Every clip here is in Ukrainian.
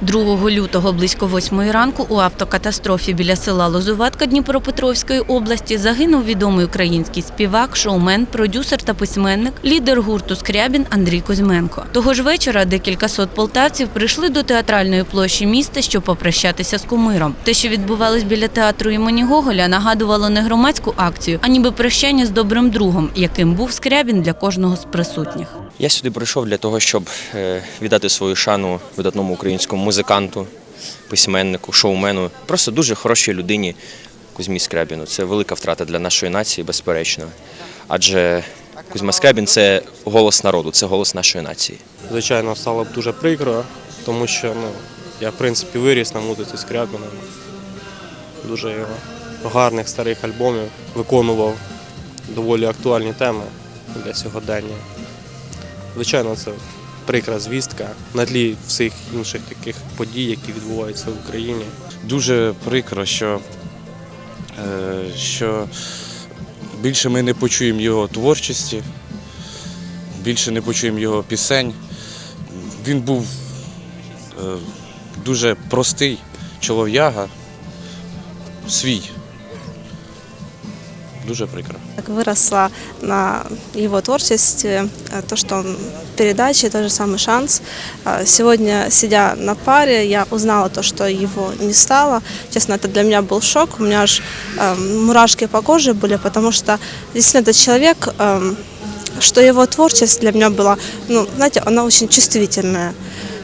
2 лютого близько 8 ранку у автокатастрофі біля села Лозуватка Дніпропетровської області загинув відомий український співак, шоумен, продюсер та письменник, лідер гурту Скрябін Андрій Кузьменко. Того ж вечора декілька сот полтавців прийшли до театральної площі міста, щоб попрощатися з кумиром. Те, що відбувалось біля театру імені Гоголя, нагадувало не громадську акцію, а ніби прощання з добрим другом, яким був Скрябін для кожного з присутніх. Я сюди прийшов для того, щоб е, віддати свою шану видатному українському музиканту, письменнику, шоумену, просто дуже хорошій людині Кузьмі Скрябіну. Це велика втрата для нашої нації, безперечно. Адже Кузьма Скрябін це голос народу, це голос нашої нації. Звичайно, стало б дуже прикро, тому що ну, я в принципі виріс на музиці Скрябіна. Дуже його гарних старих альбомів виконував доволі актуальні теми для сьогодення. Звичайно, це прикра звістка на тлі всіх інших таких подій, які відбуваються в Україні. Дуже прикро, що, е, що більше ми не почуємо його творчості, більше не почуємо його пісень. Він був е, дуже простий чолов'яга, свій Дуже прикро. Так выросла на его творчестве, э, то, что он передачи, тот же самый шанс. А Сегодня, сидя на паре, я узнала то, что его не стало. Честно, это для меня был шок. У меня аж эм, мурашки по коже были, потому что действительно этот человек, эм, что его творчество для меня было, ну, знаете, она очень чувствительная.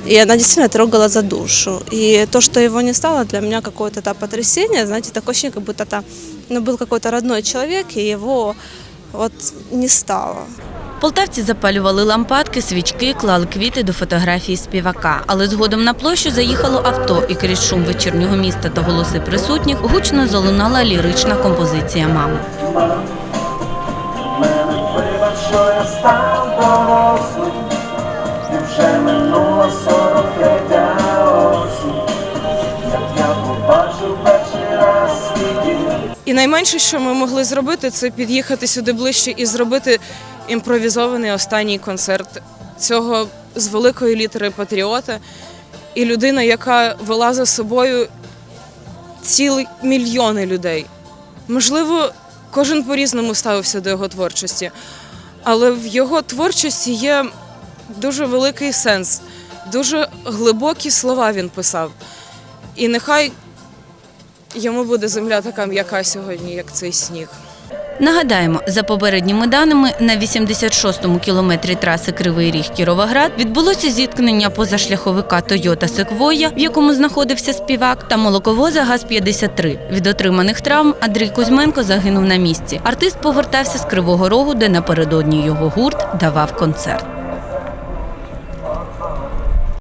И она действительно трогала за душу. И то, что его не стало, для меня какое-то это потрясение. Знаете, такое ощущение, как будто это ну, был какой-то родной человек, и его вот не стало. Полтавці запалювали лампадки, свічки, клали квіти до фотографії співака. Але згодом на площу заїхало авто, і крізь шум вечірнього міста та голоси присутніх гучно залунала лірична композиція мами. І найменше, що ми могли зробити, це під'їхати сюди ближче і зробити імпровізований останній концерт цього з великої літери патріота. І людина, яка вела за собою цілі мільйони людей. Можливо, кожен по-різному ставився до його творчості, але в його творчості є дуже великий сенс, дуже глибокі слова він писав. І нехай Йому буде земля така м'яка сьогодні, як цей сніг. Нагадаємо, за попередніми даними, на 86-му кілометрі траси Кривий Ріг Кіровоград відбулося зіткнення позашляховика Тойота Секвоя, в якому знаходився співак, та молоковоза ГАЗ-53. Від отриманих травм Андрій Кузьменко загинув на місці. Артист повертався з Кривого Рогу, де напередодні його гурт давав концерт.